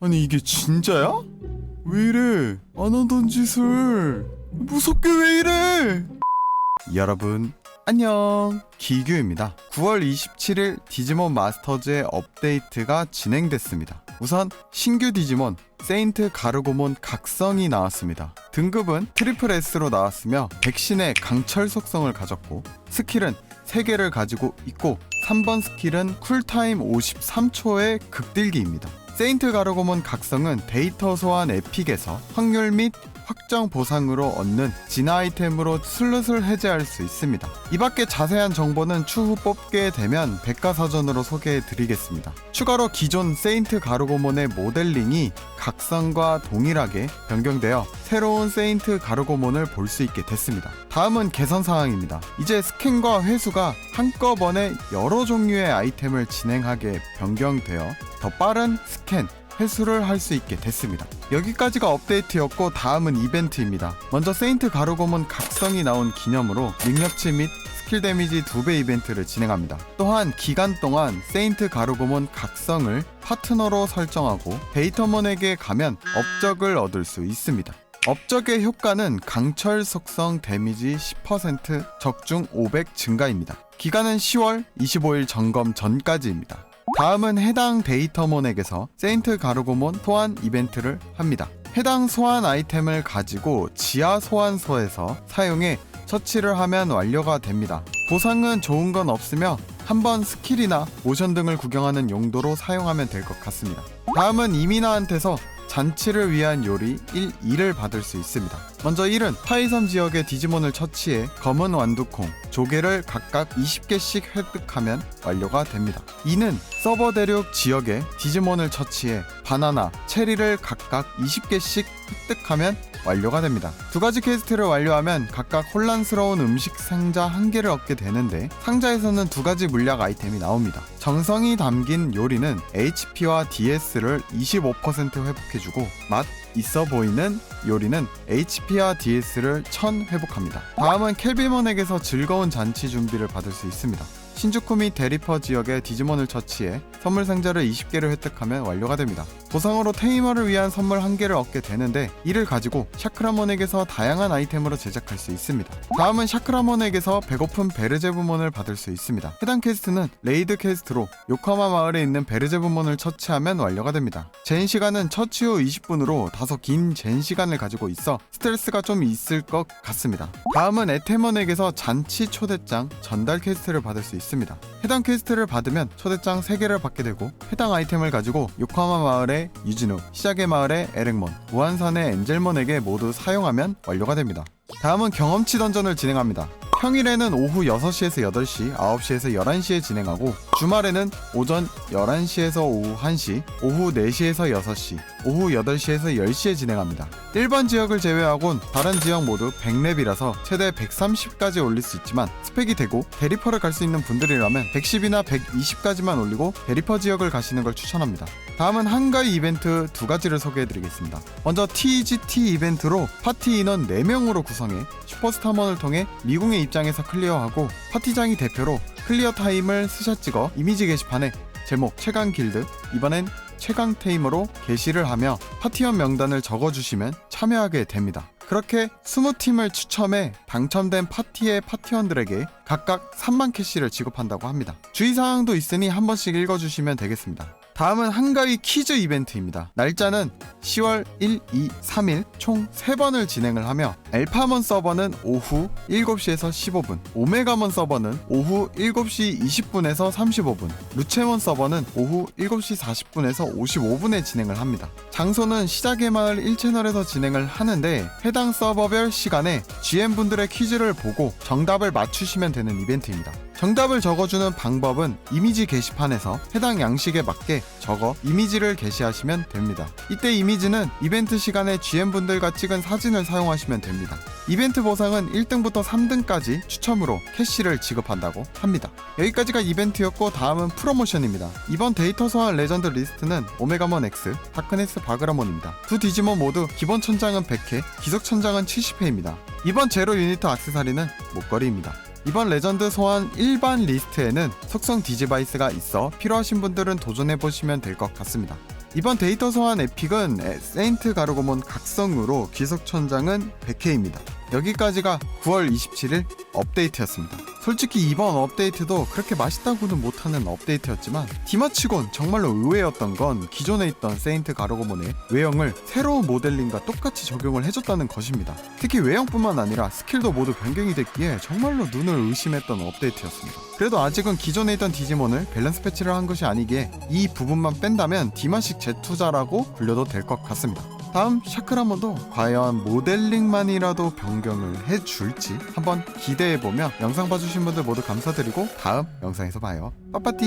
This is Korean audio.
아니 이게 진짜야? 왜 이래? 안 하던 짓을 무섭게 왜 이래? 여러분 안녕 기규입니다 9월 27일 디지몬 마스터즈의 업데이트가 진행됐습니다 우선 신규 디지몬 세인트 가르고몬 각성이 나왔습니다 등급은 트리플 S로 나왔으며 백신의 강철 속성을 가졌고 스킬은 3개를 가지고 있고 3번 스킬은 쿨타임 53초의 극딜기입니다 세인트 가르고몬 각성은 데이터 소환 에픽에서 확률 및 확정 보상으로 얻는 진화 아이템으로 슬롯을 해제할 수 있습니다. 이 밖에 자세한 정보는 추후 뽑게 되면 백과사전으로 소개해 드리겠습니다. 추가로 기존 세인트 가르고몬의 모델링이 각성과 동일하게 변경되어 새로운 세인트 가르고몬을 볼 수 있게 됐습니다. 다음은 개선 사항입니다. 이제 스캔과 회수가 한꺼번에 여러 종류의 아이템을 진행하게 변경되어 더 빠른 스캔, 회수를 할 수 있게 됐습니다. 여기까지가 업데이트였고 다음은 이벤트입니다. 먼저 세인트 가르고몬 각성이 나온 기념으로 능력치 및 스킬 데미지 2배 이벤트를 진행합니다. 또한 기간 동안 세인트 가르고몬 각성을 파트너로 설정하고 데이터몬에게 가면 업적을 얻을 수 있습니다. 업적의 효과는 강철 속성 데미지 10% 적중 500 증가입니다. 기간은 10월 25일 점검 전까지입니다. 다음은 해당 데이터몬에게서 세인트 가르고몬 소환 이벤트를 합니다. 해당 소환 아이템을 가지고 지하 소환소에서 사용해 처치를 하면 완료가 됩니다. 보상은 좋은 건 없으며 한번 스킬이나 모션 등을 구경하는 용도로 사용하면 될 것 같습니다. 다음은 이민아한테서 잔치를 위한 요리 1, 2를 받을 수 있습니다. 먼저 1은 파이섬 지역의 디지몬을 처치해 검은 완두콩, 조개를 각각 20개씩 획득하면 완료가 됩니다. 2는 서버 대륙 지역의 디지몬을 처치해 바나나, 체리를 각각 20개씩 획득하면 완료가 됩니다. 두 가지 퀘스트를 완료하면 각각 혼란스러운 음식 상자 한 개를 얻게 되는데 상자에서는 두 가지 물약 아이템이 나옵니다. 정성이 담긴 요리는 HP와 DS를 25% 회복해주고 맛 있어 보이는 요리는 HP와 DS를 1000 회복합니다. 다음은 켈비몬에게서 즐거운 잔치 준비를 받을 수 있습니다. 신주쿠 및 데리퍼 지역의 디지몬을 처치해 선물 상자를 20개를 획득하면 완료가 됩니다. 보상으로 테이머를 위한 선물 1개를 얻게 되는데 이를 가지고 샤크라몬에게서 다양한 아이템으로 제작할 수 있습니다. 다음은 샤크라몬에게서 배고픈 베르제부몬을 받을 수 있습니다. 해당 퀘스트는 레이드 퀘스트로 요카마 마을에 있는 베르제부몬을 처치하면 완료가 됩니다. 젠 시간은 처치 후 20분으로 다소 긴 젠 시간을 가지고 있어 스트레스가 좀 있을 것 같습니다. 다음은 에테몬에게서 잔치 초대장 전달 퀘스트를 받을 수 있습니다. 해당 퀘스트를 받으면 초대장 3개를 받게 되고 해당 아이템을 가지고 요코하마 마을의 유진우, 시작의 마을의 에렉몬, 무한산의 엔젤몬에게 모두 사용하면 완료가 됩니다. 다음은 경험치 던전을 진행합니다. 평일에는 오후 6시에서 8시, 9시에서 11시에 진행하고 주말에는 오전 11시에서 오후 1시, 오후 4시에서 6시, 오후 8시에서 10시에 진행합니다. 일반 지역을 제외하곤 다른 지역 모두 100렙이라서 최대 130까지 올릴 수 있지만 스펙이 되고 대리퍼를 갈 수 있는 분들이라면 110이나 120까지만 올리고 대리퍼 지역을 가시는 걸 추천합니다. 다음은 한가위 이벤트 두 가지를 소개해드리겠습니다. 먼저 TGT 이벤트로 파티 인원 4명으로 구성해 슈퍼스타먼을 통해 미궁의 입장에서 클리어하고 파티장이 대표로 클리어 타임을 스샷 찍어 이미지 게시판에 제목 최강 길드 이번엔 최강 테임으로 게시를 하며 파티원 명단을 적어주시면 참여하게 됩니다. 그렇게 20팀을 추첨해 당첨된 파티의 파티원들에게 각각 3만 캐시를 지급한다고 합니다. 주의사항도 있으니 한 번씩 읽어주시면 되겠습니다. 다음은 한가위 퀴즈 이벤트입니다. 날짜는 10월 1, 2, 3일 총 3번을 진행을 하며 엘파몬 서버는 오후 7시에서 15분, 오메가몬 서버는 오후 7시 20분에서 35분, 루체몬 서버는 오후 7시 40분에서 55분에 진행을 합니다. 장소는 시작의 마을 1채널에서 진행을 하는데 해당 서버별 시간에 GM분들의 퀴즈를 보고 정답을 맞추시면 되는 이벤트입니다. 정답을 적어주는 방법은 이미지 게시판에서 해당 양식에 맞게 적어 이미지를 게시하시면 됩니다. 이때 이미지는 이벤트 시간에 GM분들과 찍은 사진을 사용하시면 됩니다. 이벤트 보상은 1등부터 3등까지 추첨으로 캐시를 지급한다고 합니다. 여기까지가 이벤트였고 다음은 프로모션입니다. 이번 데이터 소환 레전드 리스트는 오메가몬 X, 다크네스 바그라몬입니다. 두 디지몬 모두 기본 천장은 100회, 기석 천장은 70회입니다. 이번 제로 유니트 악세사리는 목걸이입니다. 이번 레전드 소환 일반 리스트에는 속성 디지바이스가 있어 필요하신 분들은 도전해보시면 될 것 같습니다. 이번 데이터 소환 에픽은 에- 세인트 가르고몬 각성으로 기석천장은 100회입니다. 여기까지가 9월 27일 업데이트였습니다. 솔직히 이번 업데이트도 그렇게 맛있다고는 못하는 업데이트였지만 디마치곤 정말로 의외였던 건 기존에 있던 세인트 가르고몬의 외형을 새로운 모델링과 똑같이 적용을 해줬다는 것입니다. 특히 외형뿐만 아니라 스킬도 모두 변경이 됐기에 정말로 눈을 의심했던 업데이트였습니다. 그래도 아직은 기존에 있던 디지몬을 밸런스 패치를 한 것이 아니기에 이 부분만 뺀다면 디마식 재투자라고 불려도 될 것 같습니다. 다음 샤크라몬도 과연 모델링만이라도 변경을 해줄지 한번 기대해보며 영상 봐주신 분들 모두 감사드리고 다음 영상에서 봐요. 빠빠띠